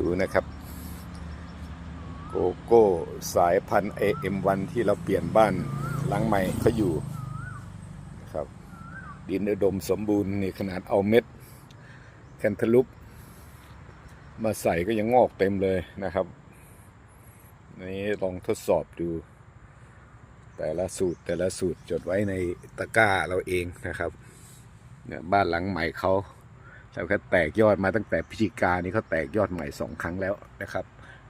ดูนะครับ โกโก้สายพันธุ์ AM1 ที่เราเปลี่ยนบ้านหลังใหม่เขาอยู่นะครับ ดินอุดมสมบูรณ์นี่ขนาดเอาเม็ดแคนทาลูปมาใส่ก็ยังงอกเต็มเลยนะครับนี่ลองทดสอบดู แต่ละสูตรแต่ละสูตรจดไว้ในตะกร้าเราเองนะครับเนี่ยบ้านหลังใหม่เขา แล้วก็แตกยอดมาตั้งแต่พฤศจิกานี่เขาแตกยอดใหม่สองครั้งแล้วนะครับ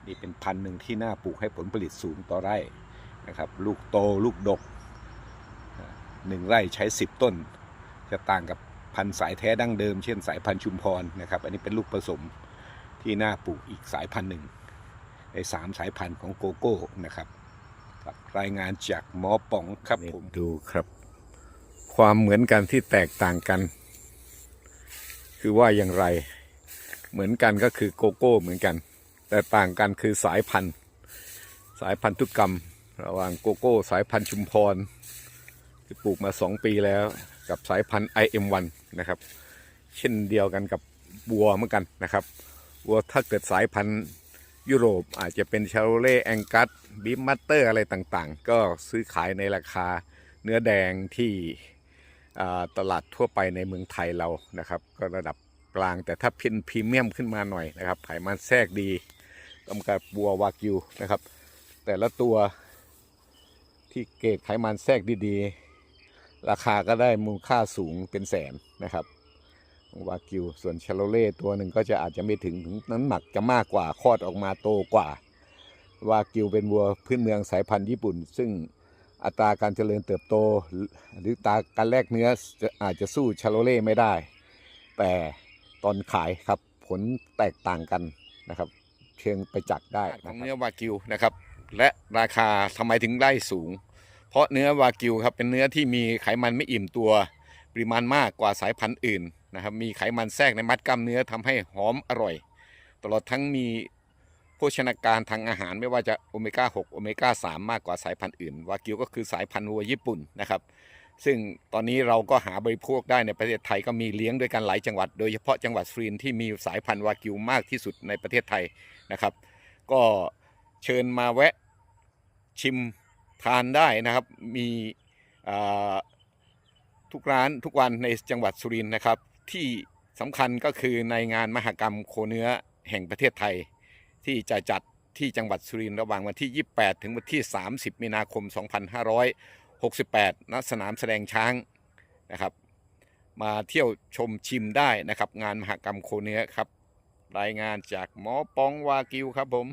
นี่เป็นพันธุ์หนึ่งที่น่าปลูกให้ผลผลิตสูงต่อไร่นะครับ ลูกโตลูกดกหนึ่งไร่ใช้สิบต้น จะต่างกับพันธุ์สายแท้ดั้งเดิม เช่น สายพันธุ์ชุมพรนะครับ อันนี้เป็นลูกผสมที่น่าปลูกอีกสายพันธุ์หนึ่งในสามสายพันธุ์ของโกโก้นะครับครับรายงานจากหมอป๋องครับผมดูครับ ความเหมือนกันที่แตกต่างกัน คือว่าอย่างไร เหมือนกันก็คือโกโก้เหมือนกัน แต่ต่างกันคือสายพันธุ์ สายพันธุกรรม ระหว่างโกโก้ สายพันธุ์ชุมพรที่ปลูกมา 2 ปีแล้ว กับสายพันธุ์ IM1 นะครับ เช่นเดียวกันกับบัวเหมือนกันนะครับบัวถ้าเกิดสายพันธุ์ยุโรปอาจจะเป็นชาโรเล่แองกัสบิมมัตเตอร์อะไรต่างๆ ก็ซื้อขายในราคาเนื้อแดงที่ ตลาดทั่วไปในเมืองไทยเรานะครับ ก็ระดับกลางแต่ถ้าเป็นพรีเมียมขึ้นมาหน่อยนะครับไขมันแทรกดีกำกับบัววากิวนะครับ แต่ละตัวที่เกรดไขมันแทรกดีๆ ราคาก็ได้มูลค่าสูงเป็นแสนนะครับวากิวส่วนชาโลเล่ตัวหนึ่งก็จะอาจจะไม่ถึงถึงน้ำหนักจะมากกว่าคลอดออกมาโตกว่า วากิวเป็นวัวพื้นเมืองสายพันธุ์ญี่ปุ่น ซึ่ง อัตราการเจริญเติบโตหรือหรือตาการแลกเนื้ออาจจะสู้ชาโลเล่ไม่ได้ แต่ตอนขายครับผลแตกต่างกันนะครับ เชิงไปจักได้ของเนื้อวากิวนะครับ และราคาทำไมถึงได้สูง เพราะเนื้อวากิวครับเป็นเนื้อที่มีไขมันไม่อิ่มตัวปริมาณมากกว่าสายพันธุ์อื่นนะครับ มีไขมันแทรกในมัดกล้ามเนื้อทำให้หอมอร่อย ตลอดทั้งมี ภชนาการทางอาหารไม่ว่าจะโอเมก้า6โอเมก้า3มากกว่าสายพันธุ์อื่น วากิวก็คือสายพันธุ์วัวญี่ปุ่นนะครับซึ่งตอนนี้เราก็หาบริโภคได้ในประเทศไทยก็มีเลี้ยงด้วยกันหลายจังหวัด โดยเฉพาะจังหวัดสุรินทร์ที่มีสายพันธุ์วากิวมากที่สุดในประเทศไทยนะครับ ก็เชิญมาแวะชิมทานได้นะครับ มีทุกร้านทุกวันในจังหวัดสุรินทร์นะครับ ที่สำคัญก็คือในงานมหกรรมโคเนื้อแห่งประเทศไทย ที่จะจัดที่จังหวัดสุรินทร์ระหว่างวันที่ 28 ถึงวันที่ 30 มีนาคม 2568 ณ สนามแสดงช้างนะครับ มาเที่ยวชมชิมได้นะครับ งานมหกรรมโคเนื้อครับ รายงานจากหมอปองวากิวครับผม